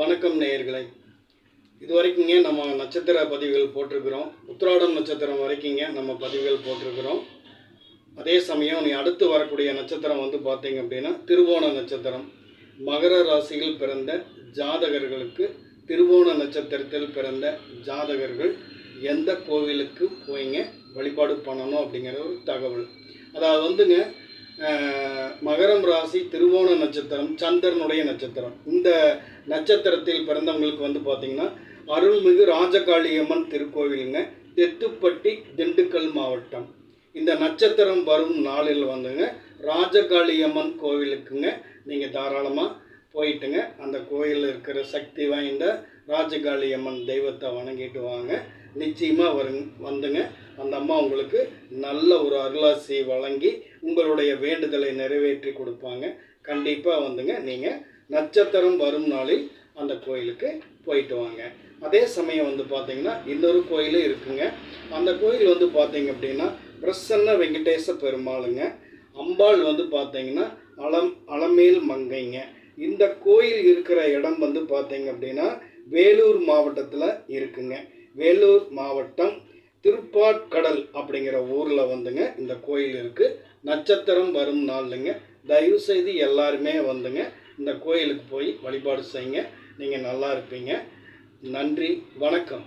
வணக்கம் நேயர்களை. இது வரைக்குங்க நம்ம நட்சத்திர பதிவுகள் போட்டிருக்கிறோம். உத்திராடம் நட்சத்திரம் வரைக்குங்க நம்ம பதிவுகள் போட்டிருக்கிறோம். அதே சமயம் நீ அடுத்து வரக்கூடிய நட்சத்திரம் வந்து பார்த்தீங்க அப்படின்னா திருவோண நட்சத்திரம். மகர ராசியில் பிறந்த ஜாதகர்களுக்கு திருவோண நட்சத்திரத்தில் பிறந்த ஜாதகர்கள் எந்த கோவிலுக்கு போய்ங்க வழிபாடு பண்ணணும் அப்படிங்கிற ஒரு தகவல். அதாவது வந்துங்க மகரம் ராசி திருவோண நட்சத்திரம் சந்திரனுடைய நட்சத்திரம். இந்த நட்சத்திரத்தில் பிறந்தவங்களுக்கு வந்து பார்த்தீங்கன்னா அருள்மிகு ராஜகாளியம்மன் திருக்கோவிலுங்க தெத்துப்பட்டி திண்டுக்கல் மாவட்டம். இந்த நட்சத்திரம் வரும் நாளில் வந்துங்க ராஜகாளியம்மன் கோவிலுக்குங்க நீங்கள் தாராளமாக போயிட்டுங்க அந்த கோயிலில் இருக்கிற சக்தி வாய்ந்த ராஜகாளி அம்மன் தெய்வத்தை வணங்கிட்டு வாங்க. நிச்சயமாக வரும் வந்துங்க. அந்த அம்மா உங்களுக்கு நல்ல ஒரு அருளாசி வழங்கி உங்களுடைய வேண்டுதலை நிறைவேற்றி கொடுப்பாங்க. கண்டிப்பாக வந்துங்க. நீங்கள் நட்சத்திரம் வரும் நாளில் அந்த கோயிலுக்கு போயிட்டு வாங்க. அதே சமயம் வந்து பார்த்தீங்கன்னா இன்னொரு கோயிலும் இருக்குங்க. அந்த கோயில் வந்து பார்த்தீங்க அப்படின்னா பிரசன்ன வெங்கடேச பெருமாளுங்க. அம்பாள் வந்து பார்த்தீங்கன்னா அலம் அலமேல் மங்கைங்க. இந்த கோயில் இருக்கிற இடம் வந்து பார்த்தீங்க அப்படின்னா வேலூர் மாவட்டத்தில் இருக்குங்க. வேலூர் மாவட்டம் திருப்பாட்கடல் அப்படிங்கிற ஊரில் வந்துங்க இந்த கோயில் இருக்குது நட்சத்திரம் வரும் நாளுங்க தயவு செய்து எல்லாருமே வந்துங்க இந்த கோயிலுக்கு போய் வழிபாடு செய்யுங்க. நீங்கள் நல்லா இருப்பீங்க. நன்றி. வணக்கம்.